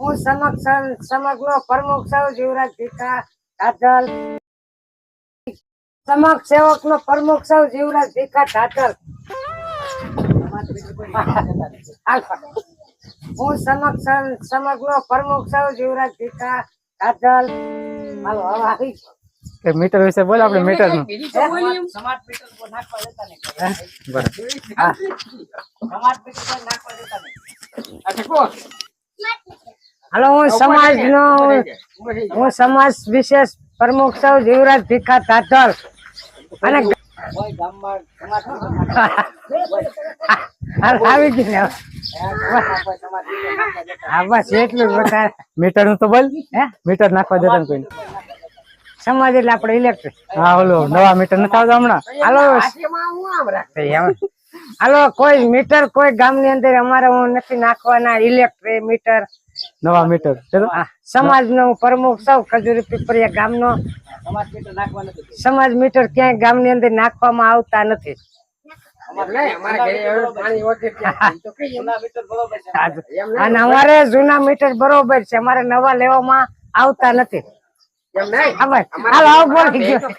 હું સમક્ષ સમગ્ર પ્રમુખ સૌ જીવરાજ ભીખા ધાતલ સમક્ષ સેવક નો પ્રમુખ સૌ જીવરાજ ભીખા ધાતલ હું સમક્ષ સમગ્ર પ્રમુખ સૌ જીવરાજ ભીખા ધાતલ હાલો હવે આવી કે મીટર વિશે બોલ આપણે મીટરનું. સમાજ મીટર પર નાખવા દેતા નહીં હા. સ્માર્ટ મીટર પર નાખવા દેતા નહીં અચ્છા કો હાલો હું સમાજ નો હું સમાજ વિશેષ પ્રમુખ સૌ જીવરાજ ભીખા ધાતલ અને આવી મીટર હા બસ એટલું જ વધારે. મીટરનું તો બોલ. હે? મીટર નાખવા દેતા ને કોઈ સમાજ એટલે આપણે ઇલેક્ટ્રિક હા ઓલો નવા મીટર નથી આવતા હમણાં. હાલો હાલો કોઈ મીટર કોઈ ગામની અંદર અમારે હું નથી નાખવાના ઇલેક્ટ્રિક મીટર. નવા મીટર. સમાજ નો પ્રમુખ સૌ ખજુરી પીપરિયા ગામનો. સ્માર્ટ મીટર નાખવા નથી સમાજ મીટર ક્યાંય ગામની અંદર નાખવામાં આવતા નથી. જૂના મીટર બરોબર છે? અને અમારે જૂના મીટર બરોબર છે. અમારે નવા લેવામાં આવતા નથી. હાલો આવો બોલી. ગયો